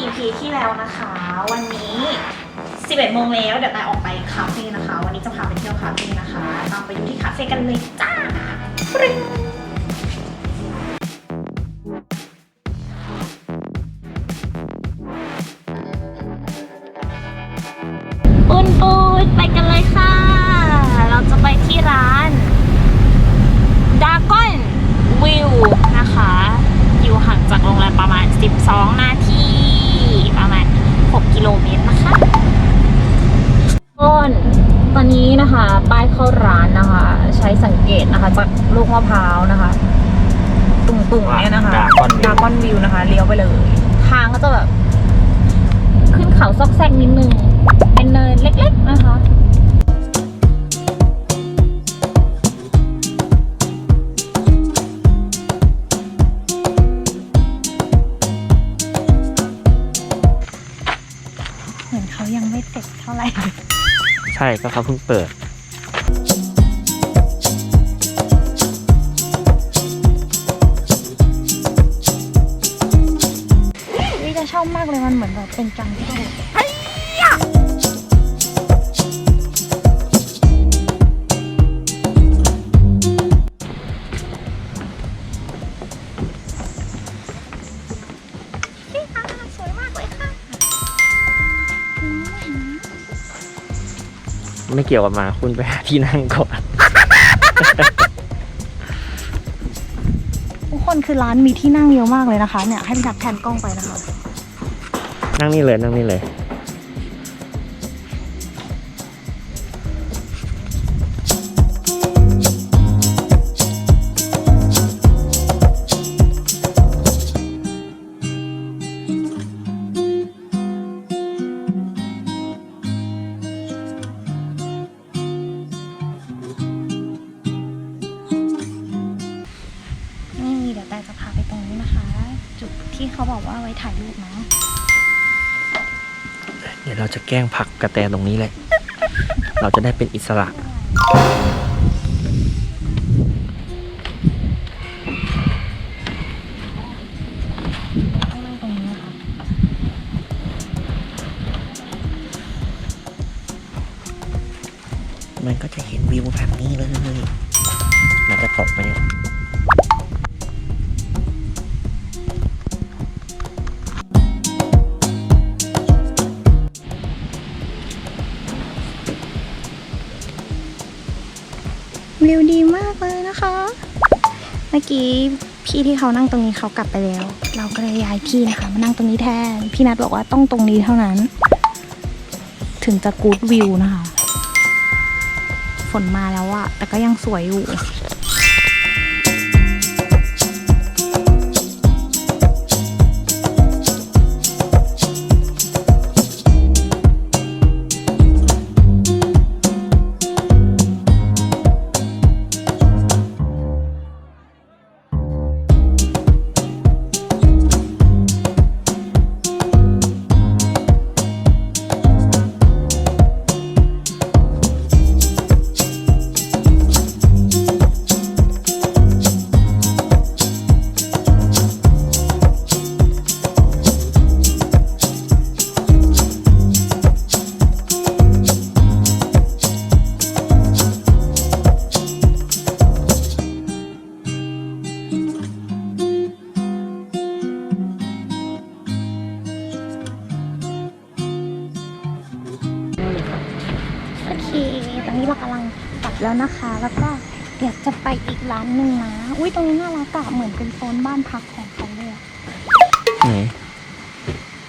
EP ที่แล้วนะคะ วันนี้ 11โมงแล้วเดี๋ยวตายออกไปคาเฟ่นะคะ วันนี้จะพาไปเที่ยวคาเฟ่นะคะตามไปดูที่คาเฟ่กันเลยจ้าปริ้ง มะพร้าวนะคะ ตุ่งๆเนี่ยนะคะ Dragon View ดากอนวิวนะคะเลี้ยวไปเลย ทางก็จะแบบ ขึ้นเขาซอกแซกนิดนึง เป็นเนินเล็ก ๆ นะคะเหมือนเขายังไม่เสร็จเท่าไหร่ ใช่ก็เขาเพิ่งเปิด วิจะชอบมากเลยมันเหมือนแบบเป็นจังเกิลสวยมากเลยค่ะไม่เกี่ยวกับมา คุณไปหาที่นั่งก่อน ทุกคนคือร้านมีที่นั่งเยอะมากเลยนะคะ เนี่ยให้พี่ทักแทนกล้องไปนะคะ นั่งนี่เลยนั่งนี่เลย นี่เดี๋ยวแต่จะพาไปตรงนี้นะคะ จุดที่เขาบอกว่าไว้ถ่ายรูปนะ ดี๋ยวเราจะแกล้งผักกระแตตรงนี้เลยเราจะได้เป็นอิสระต้องนั่งตรงนี้นะคะมันก็จะเห็นวิวแบบนี้เลย มันจะตกไปเนี่ย วิวดีมากเลยนะคะ เมื่อกี้พี่ที่เขานั่งตรงนี้เขากลับไปแล้ว เราก็เลยย้ายพี่นะคะมานั่งตรงนี้แทน พี่นัดบอกว่าต้องตรงนี้เท่านั้น ถึงจะกู๊ดวิวนะคะ ฝนมาแล้วอะแต่ก็ยังสวยอยู่านหนึ่งนะ อุ้ยตรงนี้น่ารักอะเหมือนเป็นโซนบ้านพักของเขาเลยอะไหน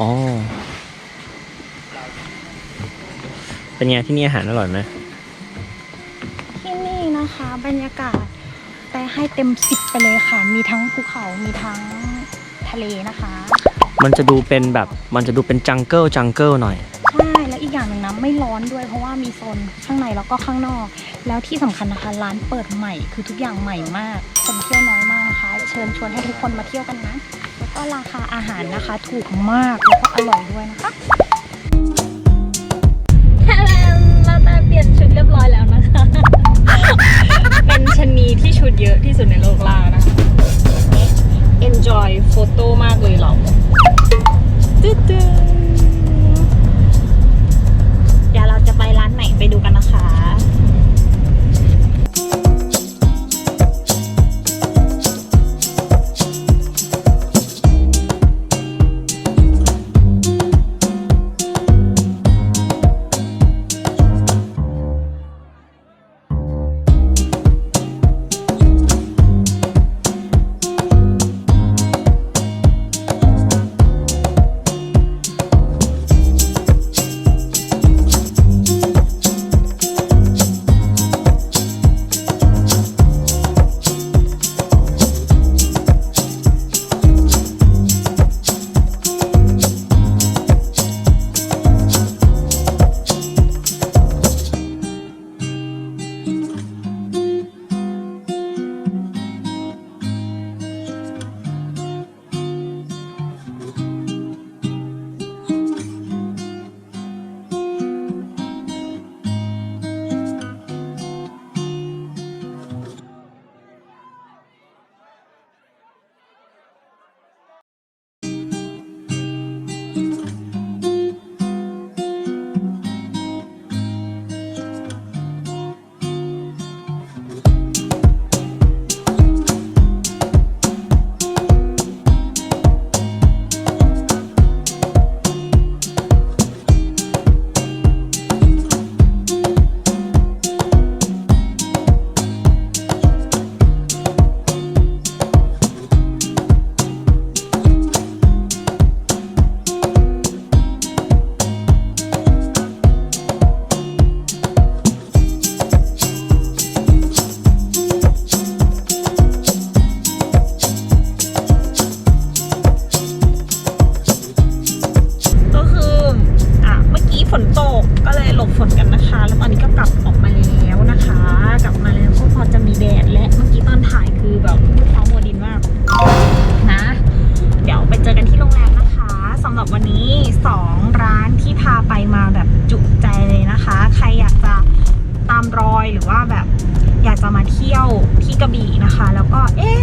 อ๋อ เป็นไงที่นี่อาหารอร่อยไหมที่นี่นะคะ บรรยากาศแต่ให้เต็มสิบไปเลยค่ะ มีทั้งภูเขา มีทั้งทะเลนะคะ มันจะดูเป็นแบบ มันจะดูเป็นจังเกิลจังเกิลหน่อย ไม่ร้อนด้วยเพราะว่ามีโซนข้างในแล้วก็ข้างนอก แล้วที่สำคัญนะคะ ร้านเปิดใหม่คือทุกอย่างใหม่มาก คนเที่ยวน้อยมากนะคะ เชิญชวนให้ทุกคนมาเที่ยวกันนะ แล้วก็ราคาอาหารนะคะ ถูกมากแล้วก็อร่อยด้วยนะคะแทนเราได้เปลี่ยนชุดเรียบร้อยแล้วนะคะ เป็นชะนีที่ชุดเยอะที่สุดในโลกล่านะคะ enjoy photo มากเลยเรา ไปดูกันนะคะ แล้วก็เอ๊ะ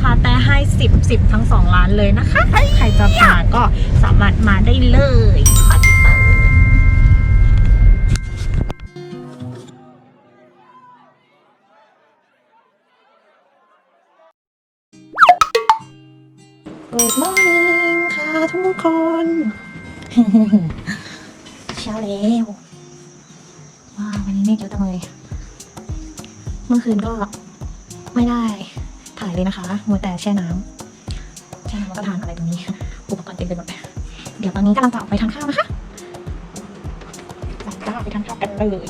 10 ทั้ง2ร้านเลยนะคะ ใครจะมาก็สามารถมาได้เลยขอติดตาม Good morning ค่ะทุกคน เช้าแล้วว้าววันนี้เมฆเยอะจังเลย เมื่อคืนก็ไม่ได้ ถ่ายเลยนะคะมัวแต่แช่น้ำแช่น้ำแล้วก็ทานอะไรตรงนี้อุปกรณ์เต็มไปหมดเดี๋ยวตอนนี้กำลังจะออกไปทานข้าวนะคะไปจ้าไปทานข้าวกันเลย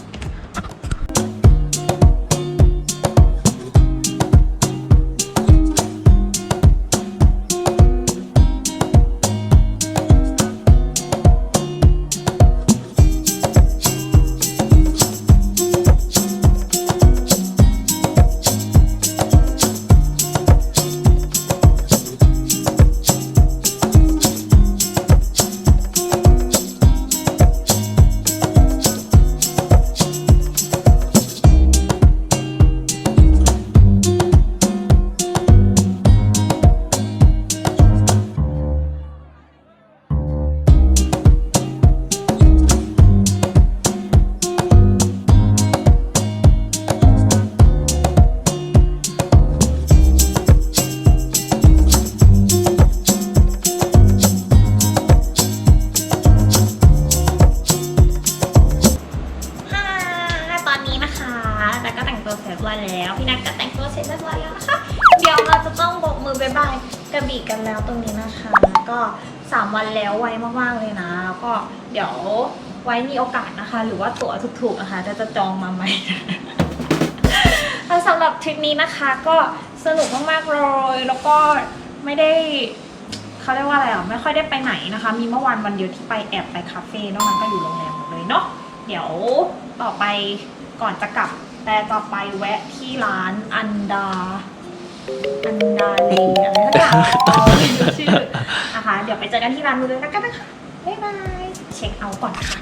แล้วก็ต่งตัวเสร็จเรียบร้อยแล้ว พี่นัทก็แต่งตัวเสร็จเรียบร้อยแล้วนะคะ เดี๋ยวเราจะต้องโบกมือบายบายกระบี่กันแล้วตรงนี้นะคะ ก็ 3 วันแล้วไวมากๆเลยนะ ก็เดี๋ยวไว้มีโอกาสนะคะ หรือว่าตั๋วถูกๆนะคะจะจะจองมาใหม่แล้วสำหรับทริปนี้นะคะก็สนุกมากๆเลย แล้วก็ไม่ได้เขาเรียกว่าอะไรอะ ไม่ค่อยได้ไปไหนนะคะ มีเมื่อวานวันเดียวที่ไปแอบไปคาเฟ่นอกนั้นก็อยู่โรงแรมหมดเลยเนาะเดี๋ยวต่อไปก่อนจะกลับ แต่ต่อไปแวะที่ร้านอันดา อันดาเลอะไรสักอย่างชื่อนะคะเดี๋ยวไปเจอกันที่ร้านนู้นเลยแล้วกันนะคะบ๊ายบายเช็คเอาท์ก่อนค่ะ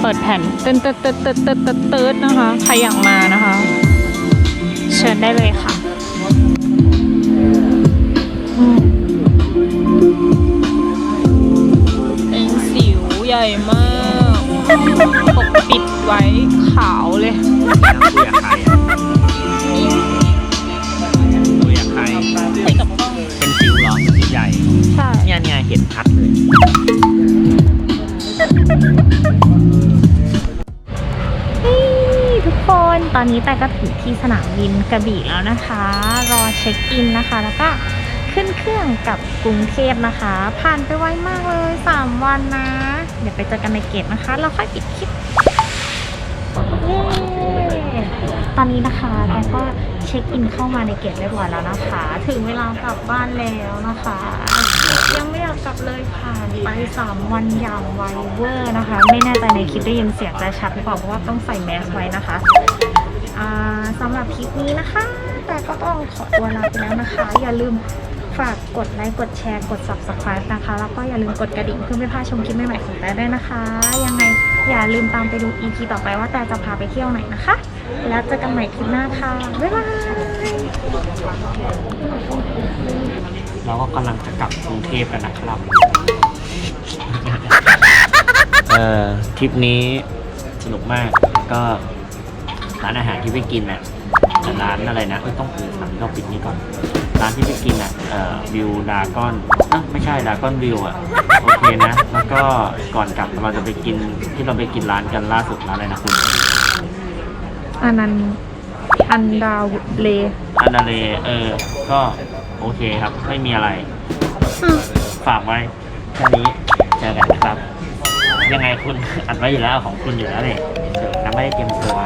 เปิดแผ่นเต้นเต้นเต้นเต้นเต้นเต้นเต้นนะคะ ใครอยากมานะคะ เชิญได้เลยค่ะอืมเป็นสิวใหญ่มากปกปิดไว้ขาวเลยคุยกับใครอะคุยกับใครคุยกับกล้องเป็นสิวเหรอสิวใหญ่ ใช่เนี่ยเนี่ยเห็นชัดเลย อนนี้แต่ก็ถึงที่สนามบินกระบี่แล้วนะคะ รอเช็คอินนะคะ แล้วก็ขึ้นเครื่องกับกรุงเทพนะคะ ผ่านไปไวมากเลย 3 วันนะ เดี๋ยวไปเจอกันในเกตนะคะ เราค่อยปิดคลิปตอนนี้นะคะแต่ก็เช็คอินเข้ามาในเกตเรียบร้อยแล้วนะคะ ถึงเวลากลับบ้านแล้วนะคะ ยังไม่อยากกลับเลยผ่านไป 3 วันอย่างไวเวอร์นะคะ ไม่แน่ใจในคลิปได้ยินเสียงจะชัดหรือเปล่าเพราะว่าต้องใส่แมสไว้นะคะ สำหรับคลิปนี้นะคะ แต่ก็ต้องขอตัวลาไปแล้วนะคะ อย่าลืมฝากกดไลค์ กดแชร์ กด subscribe นะคะ แล้วก็อย่าลืมกดกระดิ่งเพื่อไม่พลาดชมคลิปใหม่ๆของแต่ด้วยนะคะ ยังไงอย่าลืมตามไปดู EP ต่อไปว่าแต่จะพาไปเที่ยวไหนนะคะ แล้วเจอกันใหม่คลิปหน้าค่ะ บ๊ายบาย เราก็กำลังจะกลับกรุงเทพกันนะครับ เอ่อทริปนี้สนุกมากก็ ร้านอาหารที่ไปกินน่ะร้านอะไรนะเอ้ยต้องเปิดสั่งเราปิดนี้ก่อน ร้านที่ไปกินอะเอ่อวิวดากอนเอะไม่ใช่ดากอนวิวอะโอเคนะ แล้วก็ก่อนกลับเราจะไปกินที่เราไปกินร้านกันล่าสุดร้านอะไรนะคุณอันนั้นอันดาวเลอันนาเลเออ ก็โอเคครับ ไม่มีอะไร ฝากไว้แค่นี้เจอกันครับ ยังไงคุณอัดไว้อยู่แล้วของคุณอยู่แล้วเนี่ยเดี๋ยวน้ำไม่ได้เตรียมตัว